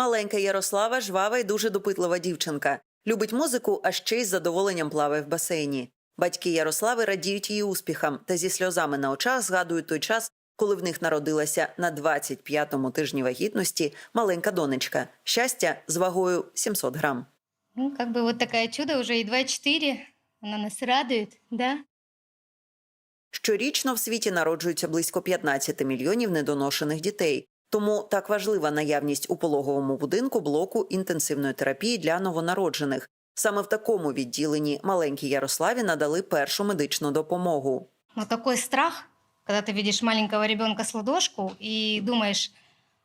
Маленька Ярослава жвава й дуже допитлива дівчинка. Любить музику, а ще й з задоволенням плаває в басейні. Батьки Ярослави радіють її успіхам та зі сльозами на очах згадують той час, коли в них народилася на 25-му тижні вагітності маленька донечка. Щастя з вагою 700 грам. Ну, как бы вот такое чудо, уже и 2,4. Она нас радует, да? Щорічно в світі народжується близько 15 мільйонів недоношених дітей. Тому так важлива наявність у пологовому будинку блоку інтенсивної терапії для новонароджених. Саме в такому відділенні маленькій Ярославі надали першу медичну допомогу. Но такой страх, когда ты видишь маленького ребенка с ладошку и думаешь,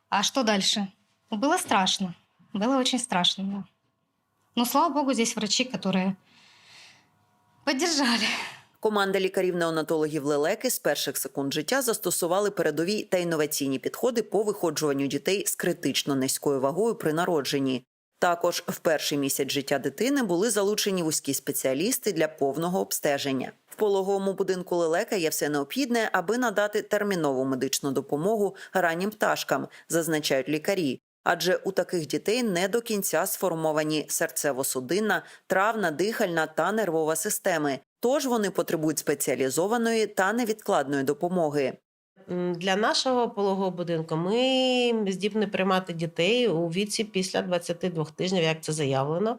а что дальше? Ну, Было страшно. Было очень страшно, да. Но, слава богу, здесь врачи, которые поддержали. Команда лікарів-неонатологів лелеки з перших секунд життя застосували передові та інноваційні підходи по виходжуванню дітей з критично низькою вагою при народженні. Також в перший місяць життя дитини були залучені вузькі спеціалісти для повного обстеження. В пологовому будинку лелека є все необхідне, аби надати термінову медичну допомогу раннім пташкам, зазначають лікарі. Адже у таких дітей не до кінця сформовані серцево-судинна, травна, дихальна та нервова системи. Тож вони потребують спеціалізованої та невідкладної допомоги. Для нашого пологового будинку ми здібні приймати дітей у віці після 22 тижнів, як це заявлено.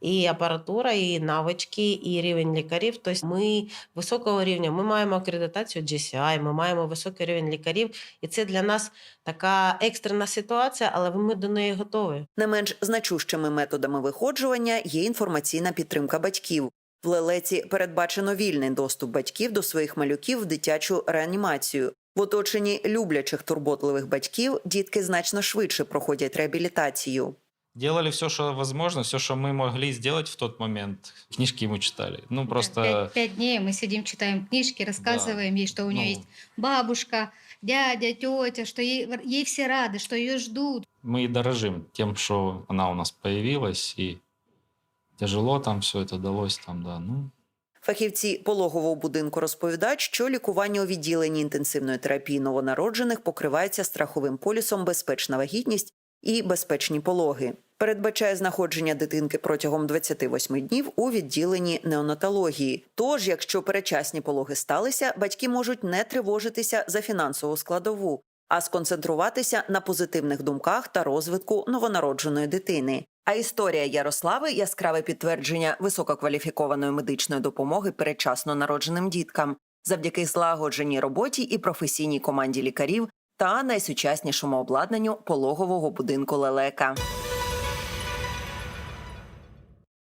І апаратура, і навички, і рівень лікарів. Тобто ми високого рівня. Ми маємо акредитацію GCI, ми маємо високий рівень лікарів, і це для нас така екстрена ситуація, але ми до неї готові. Не менш значущими методами виходжування є інформаційна підтримка батьків. В лелеці передбачено вільний доступ батьків до своїх малюків в дитячу реанімацію. В оточенні люблячих турботливих батьків дітки значно швидше проходять реабілітацію. Делали все, что возможно, все, что мы могли сделать в тот момент. Книжки ему читали. Ну, просто... Пять, пять дней мы сидим, читаем книжки, рассказываем ей, что у нее ну, есть бабушка, дядя, тетя, что ей, ей все рады, что ее ждут. Мы и дорожим тем, что она у нас появилась, и тяжело там все это далось, там, да, ну, Фахівці пологового будинку розповідають, що лікування у відділенні інтенсивної терапії новонароджених покривається страховим полісом безпечна вагітність і безпечні пологи. Передбачає знаходження дитинки протягом 28 днів у відділенні неонатології. Тож, якщо перечасні пологи сталися, батьки можуть не тривожитися за фінансову складову, а сконцентруватися на позитивних думках та розвитку новонародженої дитини. А історія Ярослави яскраве підтвердження висококваліфікованої медичної допомоги передчасно народженим діткам завдяки злагодженій роботі і професійній команді лікарів та найсучаснішому обладнанню пологового будинку лелека.